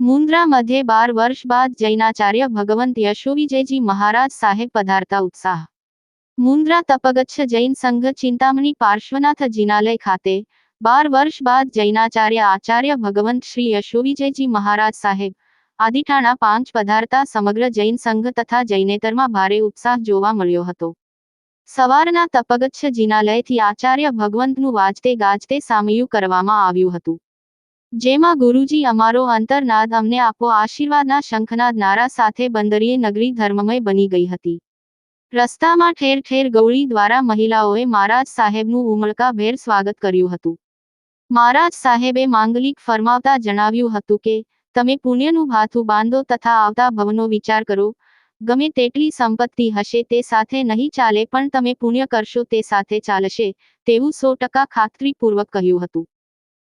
મુન્દ્રા મધ્યે બાર વર્ષ બાદ જૈનાચાર્ય ભગવંત યશોવિજયજી મહારાજ સાહેબ પધારતા ઉત્સાહ. મુન્દ્રા તપગચ્છ જૈન સંઘ ચિંતામણી પાર્શ્વનાથ જિનાલય ખાતે બાર વર્ષ બાદ જૈનાચાર્ય આચાર્ય ભગવંત શ્રી યશોવિજયજી મહારાજ સાહેબ આદિઠાણા પાંચ પધારતા સમગ્ર જૈન સંઘ તથા જૈનેતરમાં ભારે ઉત્સાહ જોવા મળ્યો હતો. સવારના તપગચ્છ જિનાલયથી આચાર્ય ભગવંતનું વાજતે ગાજતે સામયું કરવામાં આવ્યું હતું. જેમાં ગુરુજી અમારો અંતરનાદ અમને આપો આશીર્વાદના શંખનાદ નારા સાથે બંદરીય નગરી ધર્મમય બની ગઈ હતી. રસ્તામાં ઠેર ઠેર ગૌળી દ્વારા મહિલાઓએ મહારાજ સાહેબનું ઉમળકાભેર સ્વાગત કર્યું હતું. મહારાજ સાહેબે માંગલિક ફરમાવતા જણાવ્યું હતું કે, તમે પુણ્યનું ભાથું બાંધો તથા આવતા ભવનો વિચાર કરો ગમે તેટલી સંપત્તિ હશે તે સાથે નહીં ચાલે પણ તમે પુણ્ય કરશો તે સાથે ચાલશે, તેવું સો ટકા ખાતરીપૂર્વક કહ્યું હતું.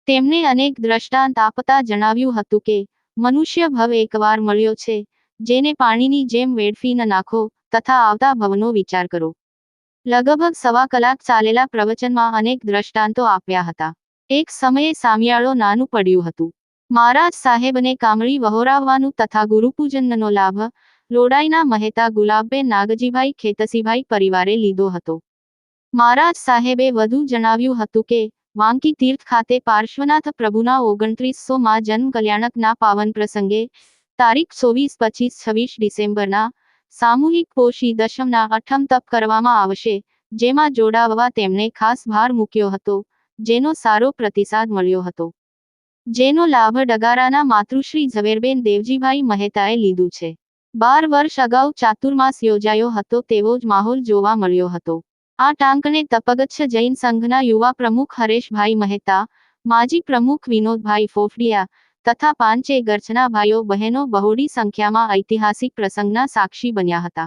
તેમણે અનેક દ્રષ્ટાંત આપતા જણાવ્યું હતું કે, મનુષ્ય ભવ એકવાર મળ્યો છે, જેને પાણીની જેમ વેડફી ન નાખો, તથા આવતા ભવનો વિચાર કરો. લગભગ સવા કલાક ચાલેલા પ્રવચનમાં અનેક દ્રષ્ટાંતો આપ્યા હતા. એક સમયે સામિયાળો નાનું પડ્યું હતું. મહારાજ સાહેબને કામળી વહોરાવવાનું તથા ગુરુપૂજનનો લાભ લોડાઈના મહેતા ગુલાબબેન નાગજીભાઈ ખેતસીભાઈ પરિવારે લીધો હતો. મહારાજ સાહેબે વધુ જણાવ્યું હતું કે, વાંકી તીર્થ ખાતે પાર્શ્વનાથ પ્રભુના ઓગણત્રીસોમાં જન્મ કલ્યાણકના પાવન પ્રસંગે, તારીખ ચોવીસ પચીસ છવ્વીસ ડિસેમ્બરના, સામૂહિક પોષી દશમના અઠમ તપ કરવામાં આવશે, જેમાં જોડાવવા તેમણે ખાસ ભાર મૂક્યો હતો, જેનો સારો પ્રતિસાદ મળ્યો હતો. જેનો લાભ ડગારાના માતૃશ્રી ઝવેરબેન દેવજીભાઈ મહેતાએ લીધું છે. બાર વર્ષ અગાઉ ચાતુર્માસ યોજાયો હતો, તેવો જ માહોલ જોવા મળ્યો હતો. આ ટાંકને તપગચ્છ જૈન સંઘના યુવા પ્રમુખ હરેશભાઈ મહેતા, માજી પ્રમુખ વિનોદભાઈ ફોફડિયા તથા પાંચે ગર્ચના ભાઈઓ, બહેનો બહોળી સંખ્યામાં ઐતિહાસિક પ્રસંગના સાક્ષી બન્યા હતા.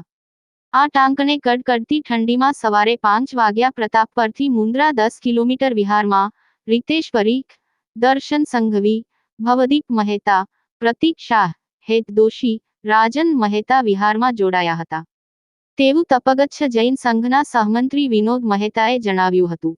આ ટાંકને કડકડતી ઠંડીમાં સવારે પાંચ વાગ્યા પ્રતાપ પરથી મુન્દ્રા દસ કિલોમીટર વિહારમાં રીતેશ પરીખ, દર્શન સંઘવી, ભવદીપ મહેતા, પ્રતીક શાહ હેત દોશી રાજન મહેતા વિહારમાં જોડાયા હતા. તેવું તપગચ્છ જૈન સંઘના સહમંત્રી વિનોદ મહેતાએ જણાવ્યું હતું.